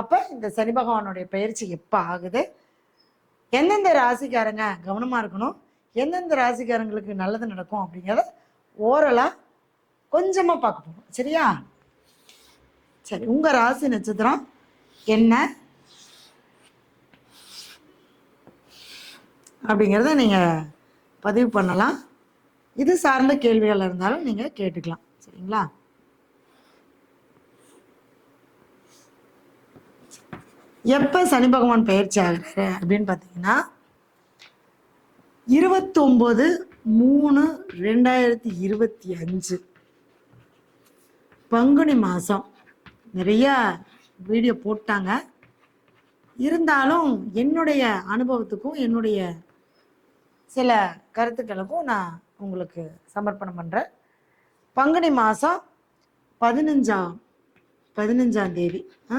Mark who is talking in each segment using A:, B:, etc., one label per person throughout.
A: அப்போ இந்த சனி பகவானுடைய பயிற்சி எப்போ ஆகுது? எந்தெந்த ராசிக்காரங்க கவனமாக இருக்கணும்? எந்தெந்த ராசிக்காரங்களுக்கு நல்லது நடக்கும் அப்படிங்கிறத ஓரலாக கொஞ்சமாக பார்க்க போகணும் சரியா? சரி உங்கள் ராசி நட்சத்திரம் என்ன? அப்படிங்கிறத நீங்கள் பதிவு பண்ணலாம். இது சார்ந்த கேள்விகள் இருந்தாலும் நீங்கள் கேட்டுக்கலாம். சரிங்களா? எப்போ சனி பகவான் பயிற்சி ஆகிறாரு அப்படின்னு பார்த்தீங்கன்னா இருபத்தொம்போது மூணு ரெண்டாயிரத்தி இருபத்தி அஞ்சு. பங்குனி மாதம் நிறையா வீடியோ போட்டாங்க. இருந்தாலும் என்னுடைய அனுபவத்துக்கும் என்னுடைய சில கருத்துக்களுக்கும் நான் உங்களுக்கு சமர்ப்பணம் பண்ணுறேன் பங்குனி மாதம் பதினஞ்சாம் பதினஞ்சாம் தேதி. ஆ?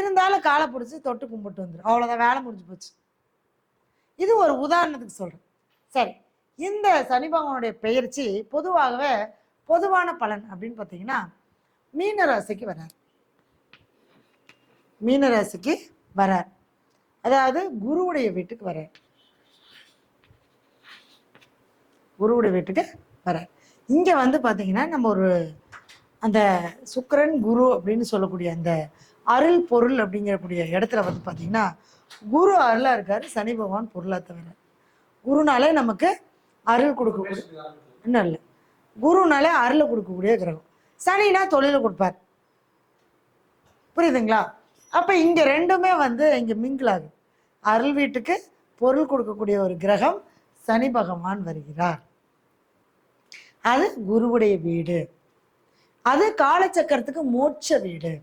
A: இருந்தாலும் காலை பிடிச்சி தொட்டு கும்பிட்டு வந்துடும் அவ்வளோதான் வேலை முடிஞ்சு போச்சு. இது ஒரு உதாரணத்துக்கு சொல்கிறேன் சரி இந்த சனி பகவானுடைய பெயர்ச்சி பொதுவாகவே பொதுவான பலன் அப்படின்னு பார்த்தீங்கன்னா மீன ராசிக்கு வரார். மீன ராசிக்கு வரார். அதாவது குருவுடைய வீட்டுக்கு வரார். குருவுடைய வீட்டுக்கு வரார். இங்கே வந்து பார்த்தீங்கன்னா நம்ம ஒரு அந்த சுக்கிரன் குரு அப்படின்னு சொல்லக்கூடிய அந்த அருள் பொருள் அப்படிங்கிறக்கூடிய இடத்துல வந்து பார்த்தீங்கன்னா குரு அருளாக இருக்காரு சனி பகவான் பொருளாக தவிர. குருனாலே நமக்கு அருள் கொடுக்கக்கூடிய இன்னும் இல்லை. குருனாலே அருளை கொடுக்கக்கூடிய கிரகம். சனினா தொழிலை கொடுப்பார். புரியுதுங்களா? அப்போ இங்கே ரெண்டுமே வந்து இங்கே மிங்கிள் ஆகுது. அருள் வீட்டுக்கு பொருள் கொடுக்கக்கூடிய ஒரு கிரகம் சனி பகவான் வருகிறார். அது குருவுடைய வீடு. அது காலச்சக்கரத்துக்கு மோட்ச வீடு.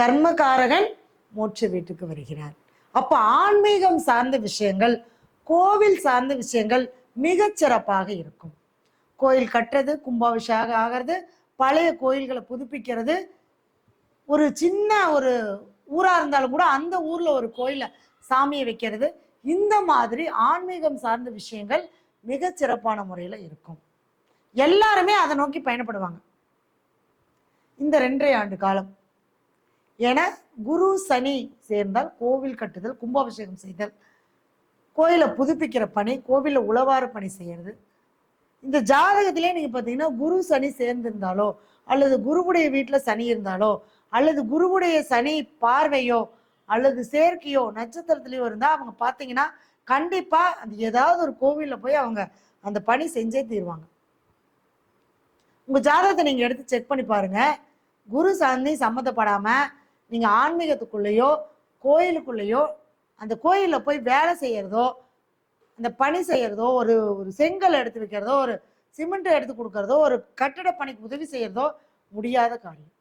A: கர்மகாரகன் மோட்ச வீட்டுக்கு வருகிறார் அப்ப ஆன்மீகம் சார்ந்த விஷயங்கள் கோவில் சார்ந்த விஷயங்கள் மிக சிறப்பாக இருக்கும். கோயில் கட்டுறது கும்பாபிஷேகம் ஆகிறது பழைய கோயில்களை புதுப்பிக்கிறது. ஒரு சின்ன ஒரு ஊரா இருந்தாலும் கூட அந்த ஊர்ல ஒரு கோயில சாமியை வைக்கிறது. இந்த மாதிரி ஆன்மீகம் சார்ந்த விஷயங்கள் மிக சிறப்பான முறையில இருக்கும். எல்லாருமே அதை நோக்கி பயணப்படுவாங்க. இந்த ரெண்டரை ஆண்டு காலம். என குரு சனி சேர்ந்தால் கோவில் கட்டுதல் கும்பாபிஷேகம் செய்தல் கோயிலை புதுப்பிக்கிற பணி கோவிலில் உழவார பணி செய்யறது. இந்த ஜாதகத்திலே நீங்கள் பார்த்தீங்கன்னா குரு சனி சேர்ந்திருந்தாலோ அல்லது குருவுடைய வீட்டில் சனி இருந்தாலோ அல்லது குருவுடைய சனி பார்வையோ அல்லது சேர்க்கையோ நட்சத்திரத்துலையோ இருந்தால் அவங்க பார்த்தீங்கன்னா கண்டிப்பாக அந்த ஏதாவது ஒரு கோவிலில் போய் அவங்க அந்த பணி செஞ்சே தீருவாங்க. உங்கள் ஜாதகத்தை நீங்கள் எடுத்து செக் பண்ணி பாருங்க. குரு சனி சம்மந்தப்படாமல் நீங்கள் ஆன்மீகத்துக்குள்ளேயோ கோயிலுக்குள்ளேயோ அந்த கோயிலில் போய் வேலை செய்யறதோ அந்த பணி செய்யறதோ ஒரு ஒரு செங்கல் எடுத்து வைக்கிறதோ ஒரு சிமெண்ட் எடுத்து கொடுக்கறதோ ஒரு கட்டிட பணிக்கு உதவி செய்யறதோ முடியாத காரியம்.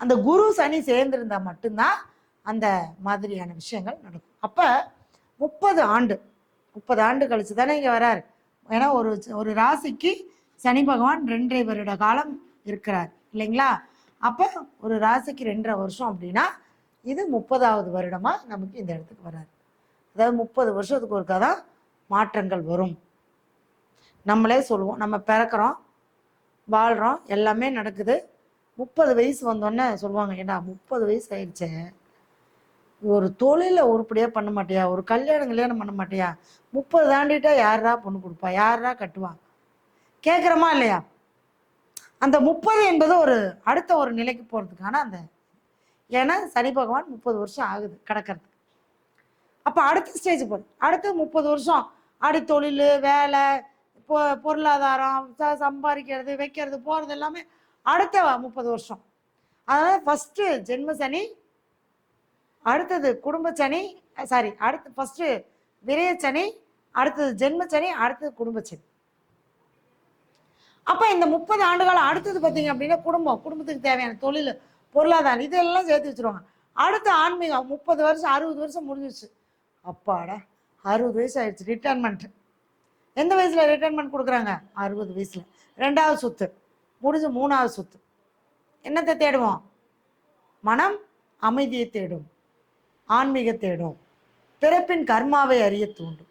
A: அந்த குரு சனி சேர்ந்திருந்தா மட்டும்தான் அந்த மாதிரியான விஷயங்கள் நடக்கும். அப்ப முப்பது ஆண்டு முப்பது ஆண்டு கழிச்சு தானே இங்க வராரு. ஏன்னா ஒரு ஒரு ராசிக்கு சனி பகவான் ரெண்டரை வருட காலம் இருக்கிறார். இல்லைங்களா? அப்போ ஒரு ராசிக்கு ரெண்டரை வருஷம் அப்படின்னா இது முப்பதாவது வருடமா நமக்கு இந்த இடத்துக்கு வராது. அதாவது முப்பது வருஷத்துக்கு ஒருக்கா தான் மாற்றங்கள் வரும். நம்மளே சொல்லுவோம் நம்ம பிறக்கிறோம் வாழ்கிறோம் எல்லாமே நடக்குது. முப்பது வயசு வந்தோடனே சொல்லுவாங்க ஏன்னா முப்பது வயசு ஆயிடுச்சே? ஒரு தொழிலை உருப்படியாக பண்ண மாட்டியா? ஒரு கல்யாணம் கல்யாணம் பண்ண மாட்டியா? முப்பது தாண்டிட்டா யாரா பொண்ணு கொடுப்பா? யாரா கட்டுவா? கேட்குறமா இல்லையா? அந்த முப்பது என்பது ஒரு அடுத்த ஒரு நிலைக்கு போகிறதுக்கான அந்த ஏன்னா சனி பகவான் முப்பது வருஷம் ஆகுது கிடக்கிறதுக்கு. அப்போ அடுத்த ஸ்டேஜ் போகுது அடுத்து முப்பது வருஷம். அடி தொழில் வேலை பொ பொருளாதாரம் ச சம்பாதிக்கிறது வைக்கிறது போகிறது எல்லாமே அடுத்த முப்பது வருஷம். அதனால் ஃபஸ்ட்டு ஜென்ம சனி அடுத்தது குடும்ப சனி சாரி அடுத்து ஃபஸ்ட்டு விரய சனி அடுத்தது ஜென்ம சனி அடுத்தது குடும்ப சனி. அப்போ இந்த முப்பது ஆண்டுகாலம் அடுத்தது பார்த்தீங்க அப்படின்னா குடும்பம் குடும்பத்துக்கு தேவையான தொழில் பொருளாதாரம் இதெல்லாம் சேர்த்து வச்சிருவாங்க. அடுத்த ஆன்மீகம் முப்பது வருஷம் அறுபது வருஷம் முடிஞ்சிச்சு அப்பாடா அறுபது வயசு ஆயிடுச்சு ரிட்டைர்மெண்ட் எந்த வயசில் ரிட்டைர்மெண்ட் கொடுக்குறாங்க? அறுபது வயசில். ரெண்டாவது சொத்து முடிஞ்சு மூணாவது சொத்து. என்னத்தை தேடுவோம்? மனம் அமைதியை தேடும் ஆன்மீக தேடும் பிறப்பின் கர்மாவை அறிய தூண்டும்.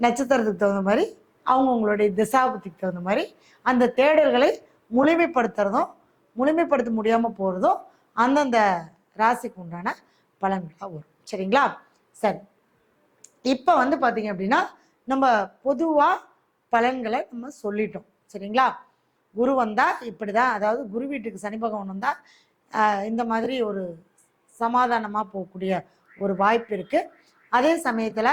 A: நட்சத்திரத்துக்கு தகுந்த மாதிரி அவங்கவுங்களுடைய திசாபுத்திக்கு தகுந்த மாதிரி அந்த தேடல்களை முழுமைப்படுத்துறதும் முழுமைப்படுத்த முடியாமல் போகிறதும் அந்தந்த ராசிக்கு உண்டான பலன்களாக வரும். சரிங்களா? சரி. இப்போ வந்து பார்த்தீங்க அப்படின்னா நம்ம பொதுவாக பலன்களை நம்ம சொல்லிட்டோம். சரிங்களா? குரு வந்தால் இப்படி தான் அதாவது குரு வீட்டுக்கு சனி பகவான் வந்தால் இந்த மாதிரி ஒரு சமாதானமாக போகக்கூடிய ஒரு வாய்ப்பு இருக்குது அதே சமயத்தில்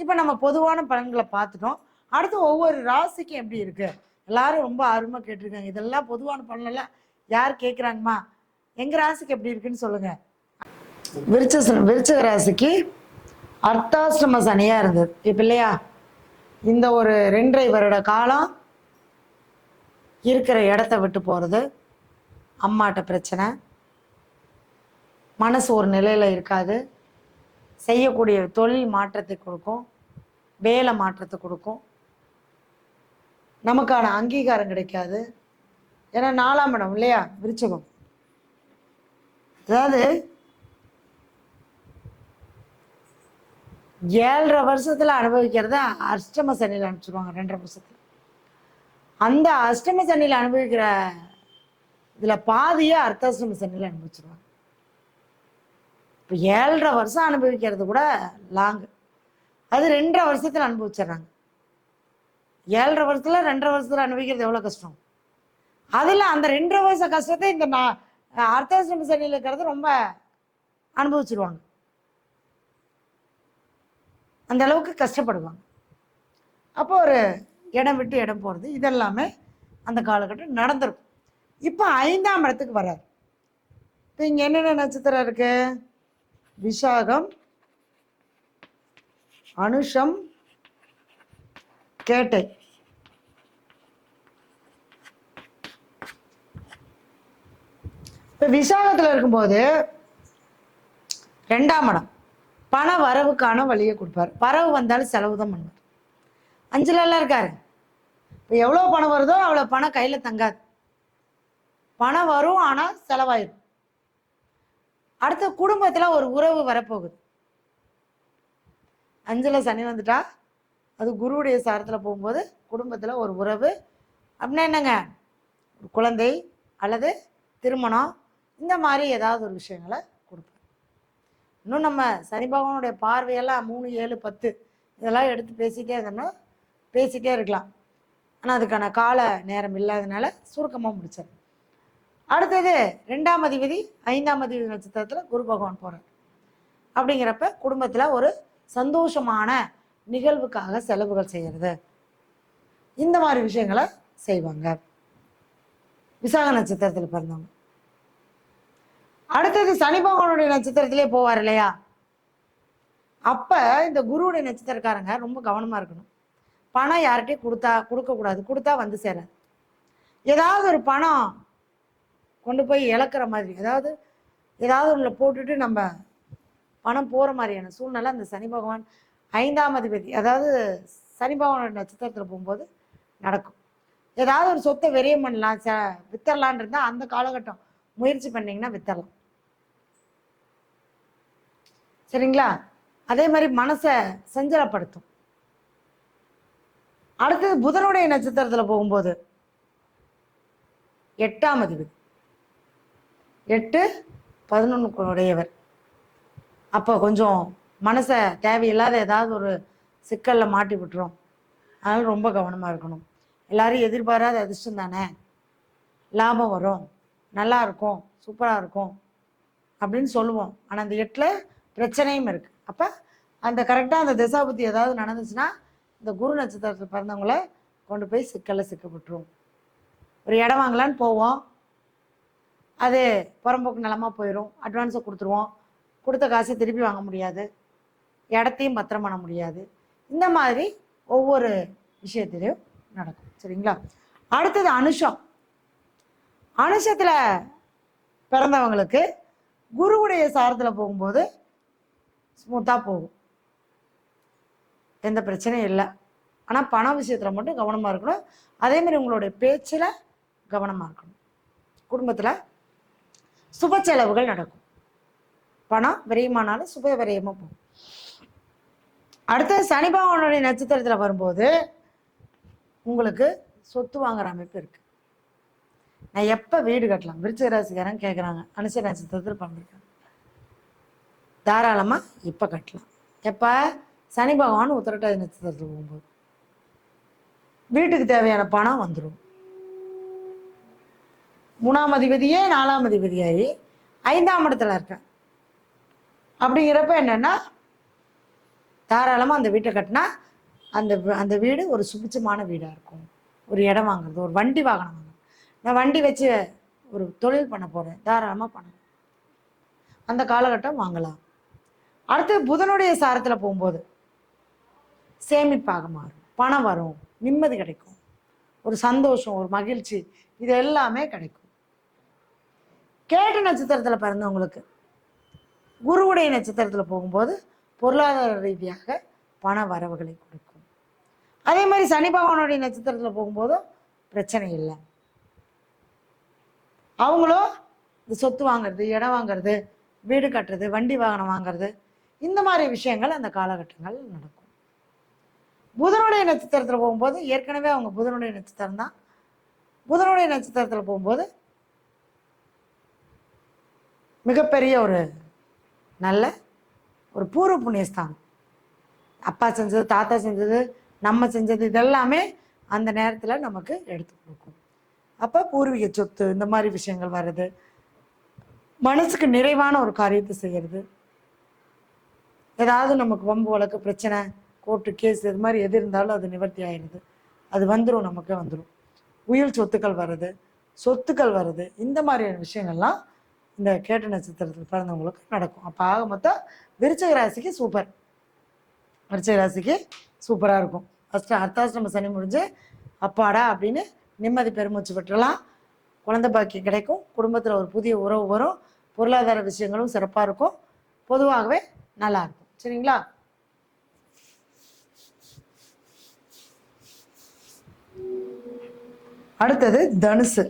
A: இப்போ நம்ம பொதுவான பலன்களை பார்த்துட்டோம். அடுத்து ஒவ்வொரு ராசிக்கும் எப்படி இருக்கு? எல்லாரும் ரொம்ப ஆர்வமாக கேட்டிருக்காங்க. இதெல்லாம் பொதுவான பலனெல்லாம் யார் கேட்குறாங்கம்மா எங்கள் ராசிக்கு எப்படி இருக்குன்னு சொல்லுங்கள் விருச்ச விருச்சக ராசிக்கு அர்த்தாசிரம சனியாக இருந்தது. இப்போ இல்லையா? இந்த ஒரு ரெண்டரை வருட காலம் இருக்கிற இடத்த விட்டு போகிறது அம்மாட்ட பிரச்சனை. மனசு ஒரு நிலையில் இருக்காது. செய்யக்கூடிய தொழில் மாற்றத்தை கொடுக்கும். வேலை மாற்றத்தை கொடுக்கும். நமக்கான அங்கீகாரம் கிடைக்காது. ஏன்னா நாலாம் இடம் இல்லையா? விருச்சகம். அதாவது ஏழரை வருஷத்தில் அனுபவிக்கிறத அஷ்டம சனியில் அனுப்பிச்சிருவாங்க ரெண்டரை வருஷத்தில். அந்த அஷ்டம சனியில் அனுபவிக்கிற இதில் பாதியே அர்த்தாஷ்டம சனியில் அனுபவிச்சிருவாங்க. இப்போ ஏழரை வருஷம் அனுபவிக்கிறது கூட லாங்கு அது ரெண்டரை வருஷத்தில் அனுபவிச்சிடுறாங்க. ஏழரை வருஷத்துல ரெண்டரை வருஷத்தில் அனுபவிக்கிறது எவ்வளோ கஷ்டம்? அதில் அந்த ரெண்டரை வருஷ கஷ்டத்தை இந்த நான் அர்த்தாசிரம சனியில் இருக்கிறது ரொம்ப அனுபவிச்சிருவாங்க. அந்த அளவுக்கு கஷ்டப்படுவாங்க. அப்போ ஒரு இடம் விட்டு இடம் போகிறது இதெல்லாமே அந்த காலகட்டம் நடந்திருக்கும். இப்போ ஐந்தாம் இடத்துக்கு வர்றார். இப்போ இங்கே என்னென்ன நட்சத்திரம் இருக்குது விசாகம் அனுஷம் கேட்டை. இப்போ விசாகத்தில் இருக்கும்போது ரெண்டாம் இடம். பண வரவுக்கான வழியை கொடுப்பார். வரவு வந்தாலும் செலவு தான் பண்ணுவார். அஞ்சுலலாம் இருக்காரு. இப்போ எவ்வளோ பணம் வருதோ அவ்வளோ பணம் கையில் தங்காது. பணம் வரும் ஆனால் செலவாயிரும். அடுத்த குடும்பத்தில் ஒரு உறவு வரப்போகுது. அஞ்சில் சனி வந்துட்டா அது குருவுடைய சாரத்தில் போகும்போது குடும்பத்தில் ஒரு உறவு. அப்படின்னா என்னங்க? ஒரு குழந்தை அல்லது திருமணம் இந்த மாதிரி ஏதாவது ஒரு விஷயங்களை கொடுப்பேன். இன்னும் நம்ம சனி பகவானுடைய பார்வையெல்லாம் மூணு ஏழு பத்து இதெல்லாம் எடுத்து பேசிட்டே இருந்தோம்னா பேசிட்டே இருக்கலாம். ஆனால் அதுக்கான கால நேரம் இல்லாதனால சுருக்கமாக முடிச்சார் அடுத்தது ரெண்டாம் அதிபதி ஐந்தாம் அதிபதி நட்சத்திரத்தில் குரு பகவான் போகிறார் அப்படிங்கிறப்ப குடும்பத்தில் ஒரு சந்தோஷமான நிகழ்வுக்காக செலவுகள் செய்கிறது இந்த மாதிரி விஷயங்களை செய்வாங்க. விசாக நட்சத்திரத்தில் பிறந்தவங்க. அடுத்தது சனி பகவானுடைய நட்சத்திரத்திலே போவார் இல்லையா? அப்போ இந்த குருவுடைய நட்சத்திரக்காரங்க ரொம்ப கவனமாக இருக்கணும். பணம் யார்கிட்டையும் கொடுத்தா கொடுக்கக்கூடாது. கொடுத்தா வந்து சேராது. ஏதாவது ஒரு பணம் கொண்டு போய் இழக்கிற மாதிரி ஏதாவது ஏதாவது ஒன்றில் போட்டுட்டு நம்ம பணம் போகிற மாதிரியான சூழ்நிலை அந்த சனி பகவான் ஐந்தாம் அதிபதி அதாவது சனி பகவானோட நட்சத்திரத்தில் போகும்போது நடக்கும். ஏதாவது ஒரு சொத்தை விரயம் பண்ணலாம் ச வித்தரலான் இருந்தால் அந்த காலகட்டம் முயற்சி பண்ணிங்கன்னா வித்தரலாம். சரிங்களா? அதே மாதிரி மனசை சஞ்சலப்படுத்தும். அடுத்தது புதனுடைய நட்சத்திரத்தில் போகும்போது எட்டாம் அதிபதி. எட்டு பதினொன்று உடையவர். அப்போ கொஞ்சம் மனசை தேவையில்லாத ஏதாவது ஒரு சிக்கலில் மாட்டி விட்டுரும். அதனால ரொம்ப கவனமாக இருக்கணும். எல்லாரும் எதிர்பாராத அதிர்ஷ்டம் தானே? லாபம் வரும். நல்லா இருக்கும். சூப்பராக இருக்கும். அப்படின்னு சொல்லுவோம். ஆனால் அந்த எட்டில் பிரச்சனையும் இருக்குது அப்போ அந்த கரெக்டாக அந்த திசாபுத்தி ஏதாவது நடந்துச்சுன்னா இந்த குரு நட்சத்திரத்தில் பிறந்தவங்கள கொண்டு போய் சிக்கலில் சிக்க விட்டுரும் ஒரு இடம் வாங்கலான்னு போவோம். அது புறம்போக்கு நிலமாக போயிடும் அட்வான்ஸை கொடுத்துருவோம். கொடுத்த காசை திருப்பி வாங்க முடியாது. இடத்தையும் பத்திரம் பண்ண முடியாது. இந்த மாதிரி ஒவ்வொரு விஷயத்திலையும் நடக்கும். சரிங்களா? அடுத்தது அனுஷம் அனுஷத்தில் பிறந்தவங்களுக்கு குருவுடைய சாரத்தில் போகும்போது ஸ்மூத்தாக போகும். எந்த பிரச்சனையும் இல்லை. ஆனால் பண விஷயத்தில் மட்டும் கவனமாக இருக்கணும். அதேமாதிரி உங்களுடைய பேச்சில் கவனமாக இருக்கணும். குடும்பத்தில் சுப செலவுகள் நடக்கும். பணம் விரயமானாலும் சுப விரயமாக போகும். அடுத்தது சனி பகவானுடைய நட்சத்திரத்தில் வரும்போது உங்களுக்கு சொத்து வாங்குற அமைப்பு இருக்கு. நான் எப்போ வீடு கட்டலாம்? விருச்சிக ராசிக்காரன் கேட்குறாங்க அனுச நட்சத்திரத்தில் பண்ணிருக்காங்க தாராளமாக இப்போ கட்டலாம். எப்போ? சனி பகவான் உத்திரட்டாதி நட்சத்திரத்தில் போகும்போது. வீட்டுக்கு தேவையான பணம் வந்துடும் மூணாம் அதிபதியே நாலாம் அதிபதியாகி ஐந்தாம் இடத்துல இருக்கேன் அப்படிங்கிறப்ப என்னென்னா தாராளமாக அந்த வீட்டை கட்டினா அந்த அந்த வீடு ஒரு சுபிச்சமான வீடாக இருக்கும். ஒரு இடம் வாங்குறது ஒரு வண்டி வாகனம் வாங்குறது. நான் வண்டி வச்சு ஒரு தொழில் பண்ண போகிறேன் தாராளமாக பண்ணலாம். அந்த காலகட்டம் வாங்கலாம். அடுத்து புதனுடைய சாரத்தில் போகும்போது சேமிப்பாக மாறும் பணம் வரும் நிம்மதி கிடைக்கும் ஒரு சந்தோஷம் ஒரு மகிழ்ச்சி இது எல்லாமே கிடைக்கும். கேட்ட நட்சத்திரத்தில் பிறந்தவங்களுக்கு குருவுடைய நட்சத்திரத்தில் போகும்போது பொருளாதார ரீதியாக பண வரவுகளை கொடுக்கும். அதே மாதிரி சனி பகவானுடைய நட்சத்திரத்தில் போகும்போதும் பிரச்சனை இல்லை. அவங்களும் இந்த சொத்து வாங்குறது இடம் வாங்குறது வீடு கட்டுறது வண்டி வாகனம் வாங்குறது இந்த மாதிரி விஷயங்கள் அந்த காலகட்டங்கள் நடக்கும். புதனுடைய நட்சத்திரத்தில் போகும்போது ஏற்கனவே அவங்க புதனுடைய நட்சத்திரம் தான் புதனுடைய நட்சத்திரத்தில் போகும்போது மிகப்பெரிய ஒரு நல்ல ஒரு பூர்வ புண்ணியஸ்தானம். அப்பா செஞ்சது தாத்தா செஞ்சது நம்ம செஞ்சது இதெல்லாமே அந்த நேரத்தில் நமக்கு எடுத்து கொடுக்கும். அப்போ பூர்வீக சொத்து இந்த மாதிரி விஷயங்கள் வர்றது மனசுக்கு நிறைவான ஒரு காரியத்தை செய்கிறது ஏதாவது நமக்கு வம்பு வழக்கு பிரச்சனை கோர்ட்டு கேஸ் இது மாதிரி எது இருந்தாலும் அது நிவர்த்தி ஆயிடுது. அது வந்துடும் நமக்கு வந்துடும் உயிர் சொத்துக்கள் வர்றது சொத்துக்கள் வர்றது இந்த மாதிரியான விஷயங்கள்லாம் இந்த கேட்ட நட்சத்திரத்தில் பிறந்தவங்களுக்கு நடக்கும். அப்போ ஆக மொத்தம் விருச்சக ராசிக்கு சூப்பர் விருச்சக ராசிக்கு சூப்பராக இருக்கும். ஃபஸ்ட்டு அர்த்தாசிரம சனி முடிஞ்சு அப்பாடா அப்படின்னு நிம்மதி பெருமூச்சு விட்டுறலாம் குழந்தை பாக்கியம் கிடைக்கும். குடும்பத்தில் ஒரு புதிய உறவு வரும். பொருளாதார விஷயங்களும் சிறப்பாக இருக்கும். பொதுவாகவே நல்லா இருக்கும். சரிங்களா? அடுத்தது தனுசு.